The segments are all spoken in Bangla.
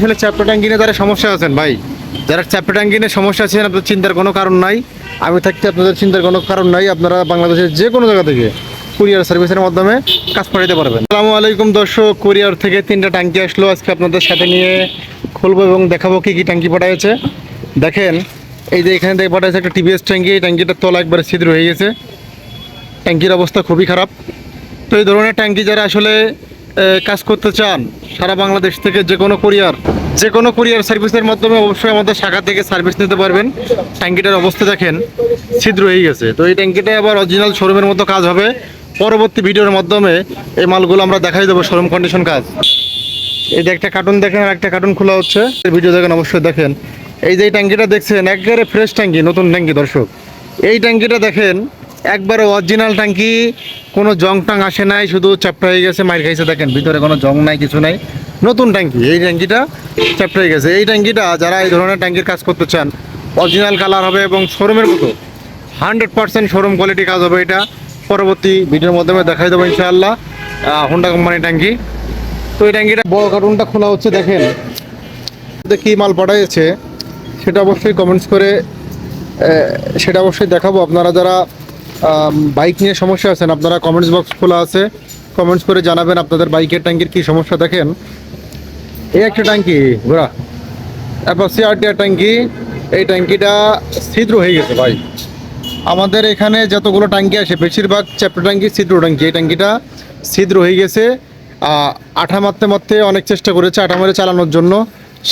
আসলে চ্যাপ্টার ট্যাঙ্কি নিয়ে যারা সমস্যা আছেন, ভাই, যারা চ্যাপ্টার ট্যাঙ্কি নিয়ে সমস্যা আছেন, আপনাদের চিন্তার কোনো কারণ নাই। আমি থাকতে আপনাদের চিন্তার কোনো কারণ নাই। আপনারা বাংলাদেশের যে কোনো জায়গা থেকে কুরিয়ার সার্ভিসের মাধ্যমে কাজ পাঠাতে পারবেন। আসসালামু আলাইকুম দর্শক, কুরিয়ার থেকে তিনটা ট্যাঙ্কি আসলো। আজকে আপনাদের সাথে নিয়ে খুলবো এবং দেখাবো কি কি ট্যাঙ্কি পাঠাইছে। দেখেন, এই যে এখানে থেকে পাঠাইছে একটা টিভিএস ট্যাঙ্কি। এই ট্যাঙ্কিটার তলা একবারে ছিদ্র হয়ে গেছে। ট্যাঙ্কির অবস্থা খুবই খারাপ। তো এই ধরনের ট্যাঙ্কি যারা আসলে কাজ করতে চান, সারা বাংলাদেশ থেকে যে কোনো কুরিয়ার যে কোনো কুরিয়ার সার্ভিসের মাধ্যমে অবশ্যই আমাদের শাখা থেকে সার্ভিস নিতে পারবেন। ট্যাঙ্কিটার অবস্থা দেখেন, ছিদ্র হয়ে গেছে। তো এই ট্যাঙ্কিটা আবার অরিজিনাল শোরুমের মতো কাজ হবে। পরবর্তী ভিডিওর মাধ্যমে এই মালগুলো আমরা দেখাই দেবো শোরুম কন্ডিশন কাজ। এই যে একটা কার্টুন দেখেন আর একটা কার্টুন খোলা হচ্ছে। ভিডিও দেখেন, অবশ্যই দেখেন। এই যে ট্যাঙ্কিটা দেখছেন, একবারে ফ্রেশ ট্যাঙ্কি, নতুন ট্যাঙ্কি, দর্শক। এই ট্যাঙ্কিটা দেখেন একবারে অরিজিনাল ট্যাঙ্কি কোনো জং টং আসে নাই, শুধু চ্যাপ্টা হয়ে গেছে, মাইর খাইছে দেখেন, ভিতরে কোনো জং নাই, কিছু নাই। নতুন ট্যাঙ্কি এই ট্যাঙ্কিটা চ্যাপ্টা হয়ে গেছে। এই ট্যাঙ্কিটা যারা এই ধরনের ট্যাঙ্কির কাজ করতে চান অরিজিনাল কালার হবে এবং শোরুমের মতো হান্ড্রেড পার্সেন্ট শোরুম কোয়ালিটি কাজ হবে এটা। পরবর্তী ভিডিওর মাধ্যমে দেখাই দেবো ইনশাআল্লাহ হোন্ডা কোম্পানির ট্যাঙ্কি তো এই ট্যাঙ্কিটা বড় কার্টুনটা খোলা হচ্ছে, দেখেন। কি মাল পাঠাইছে, সেটা অবশ্যই কমেন্টস করে সেটা অবশ্যই দেখাবো। আপনারা যারা বাইক নিয়ে সমস্যা আছেন? আপনারা কমেন্টস বক্স খোলা আছে। কমেন্টস করে জানাবেন আপনাদের বাইকের ট্যাঙ্কির কি সমস্যা দেখেন। এই একটা ট্যাঙ্কি, ঘোরা। তারপর সিআরটিআর ট্যাঙ্কি, এই ট্যাঙ্কিটা ছিদ্র হয়ে গেছে ভাই। আমাদের এখানে যতগুলো ট্যাঙ্কি আসে বেশিরভাগ চ্যাপ্টার ট্যাঙ্কি ছিদ্র ট্যাঙ্কি। এই ট্যাঙ্কিটা ছিদ্র হয়ে গেছে। আঠা মারতে মারতে অনেক চেষ্টা করেছে, আঠা মেরে চালানোর জন্য।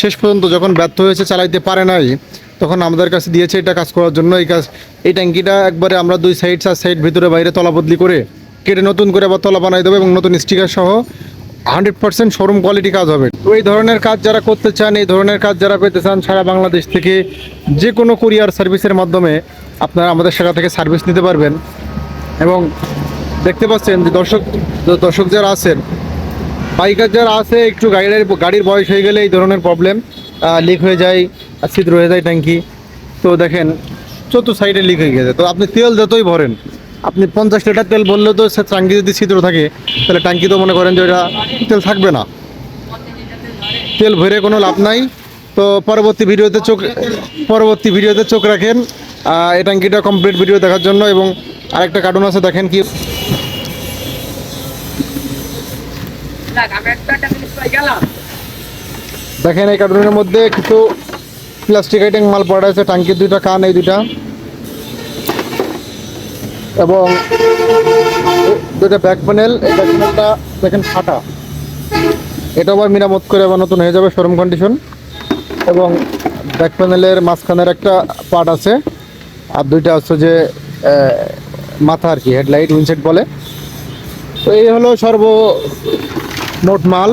শেষ পর্যন্ত যখন ব্যর্থ হয়েছে, চালাইতে পারে নাই। তখন আমাদের কাছে দিয়েছে এটা কাজ করার জন্য। এই কাজ এই ট্যাঙ্কিটা একবারে আমরা দুই সাইড চার সাইড ভিতরে বাইরে তলা বদলি করে কেটে নতুন করে আবার তলা বানাই দেবো এবং নতুন স্টিকার সহ হান্ড্রেড পার্সেন্ট শোরুম কোয়ালিটি কাজ হবে। তো এই ধরনের কাজ যারা করতে চান, এই ধরনের কাজ যারা পেতে চান, সারা বাংলাদেশ থেকে যে কোনো কুরিয়ার সার্ভিসের মাধ্যমে আপনারা আমাদের শাখা থেকে সার্ভিস নিতে পারবেন। এবং দেখতে পাচ্ছেন যে দর্শক দর্শক যারা আছেন বাইকার যারা আছে, একটু গাড়ির গাড়ির বয়স হয়ে গেলে এই ধরনের প্রবলেম লিক হয়ে যায়। আর ছিদ্র হয়ে যায় ট্যাঙ্কি। তো দেখেন চতুর্থ সাইডে লিক হয়ে গেছে। তো আপনি তেল যতই ভরেন আপনি পঞ্চাশ লিটার তেল ভরলেও তো সে ট্যাঙ্কি যদি ছিদ্র থাকে তাহলে ট্যাঙ্কি তো মনে করেন যে ওটা তেল থাকবে না। তেল ভরে কোনো লাভ নাই। তো পরবর্তী ভিডিওতে চোখ পরবর্তী ভিডিওতে চোখ রাখেন। এই ট্যাঙ্কিটা কমপ্লিট ভিডিও দেখার জন্য এবং আরেকটা কার্টুন আছে দেখেন কি। দেখেন এই কার্টুনের মধ্যে কিছু প্লাস্টিক আইটেম মাল পড়া আছে ট্যাঙ্কির দুইটা, কান এই দুইটা। এবং দুইটা ব্যাক প্যানেল, এই ব্যাক প্যানেলটা দেখেন ফাটা। এটা আবার মেরামত করে আবার নতুন হয়ে যাবে শোরুম কন্ডিশন এবং ব্যাক প্যানেলের মাঝখানের একটা পার্ট আছে, আর দুইটা হচ্ছে যে মাথা আর কি, হেডলাইট উইনসেট বলে। তো এই হলো সর্ব মোট মাল।